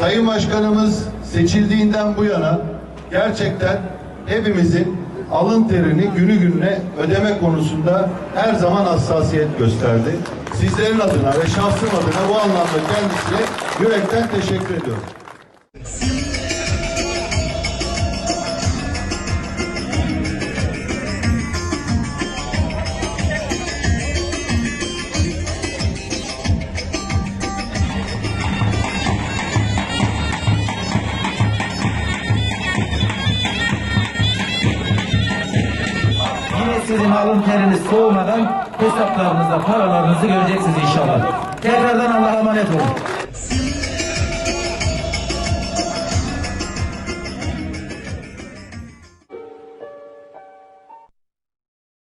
Sayın Başkanımız seçildiğinden bu yana gerçekten hepimizin alın terini günü gününe ödeme konusunda her zaman hassasiyet gösterdi. Sizlerin adına ve şahsım adına bu anlamda kendisine yürekten teşekkür ediyorum. Sizin alın teriniz soğumadan hesaplarınızda paralarınızı göreceksiniz inşallah. Tekrardan Allah'a emanet olun.